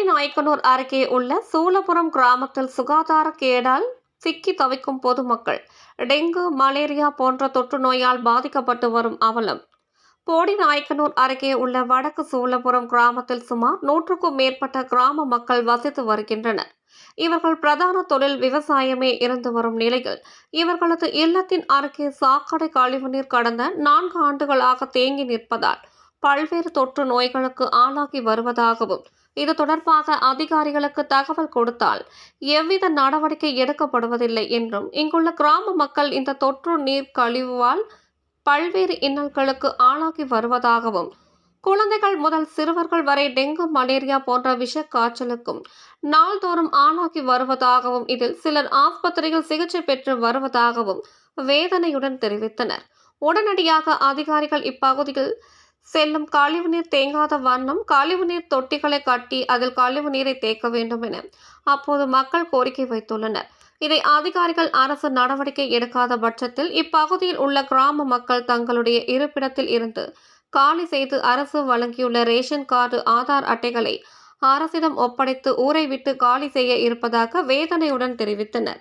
நாயக்கனூர் அருகே உள்ள சூலபுரம் கிராமத்தில் சுகாதார கேடால் சிக்கி தவிக்கும் பொதுமக்கள் டெங்கு மலேரியா போன்ற தொற்று நோயால் பாதிக்கப்பட்டு வரும் அவலம். போடி நாயக்கனூர் அருகே உள்ள வடக்கு சூலபுரம் கிராமத்தில் சுமார் நூற்றுக்கும் மேற்பட்ட கிராம மக்கள் வசித்து வருகின்றனர். இவர்கள் பிரதான தொழில் விவசாயமே இருந்து வரும் நிலையில் இவர்களது இல்லத்தின் அருகே சாக்கடை கழிவுநீர் கடந்த நான்கு ஆண்டுகளாக தேங்கி நிற்பதால் பல்வேறு தொற்று நோய்களுக்கு ஆளாகி வருவதாகவும் இது தொடர்பாக அதிகாரிகளுக்கு தகவல் கொடுத்தால் எவ்வித நடவடிக்கை எடுக்கப்படுவதில்லை என்றும் இங்குள்ள கிராம மக்கள் இந்த தொற்று நீர் கழிவால் பல்வேறு இன்னல்களுக்கு ஆளாகி வருவதாகவும் குழந்தைகள் முதல் சிறுவர்கள் வரை டெங்கு மலேரியா போன்ற விஷ காய்ச்சலுக்கும் நாள்தோறும் ஆளாகி வருவதாகவும் இதில் சிலர் ஆஸ்பத்திரியில் சிகிச்சை பெற்று வருவதாகவும் வேதனையுடன் தெரிவித்தனர். உடனடியாக அதிகாரிகள் இப்பகுதியில் செல்லும் கழிவுநீர் தேங்காத வண்ணம் கழிவுநீர் தொட்டிகளை கட்டி அதில் கழிவு நீரை தேக்க வேண்டும் என அப்போது மக்கள் கோரிக்கை வைத்துள்ளனர். இதை அதிகாரிகள் அரசு நடவடிக்கை எடுக்காத பட்சத்தில் இப்பகுதியில் உள்ள கிராம மக்கள் தங்களுடைய இருப்பிடத்தில் இருந்து காலி செய்து அரசு வழங்கியுள்ள ரேஷன் கார்டு ஆதார் அட்டைகளை அரசிடம் ஒப்படைத்து ஊரை விட்டு காலி செய்ய இருப்பதாக வேதனையுடன் தெரிவித்தனர்.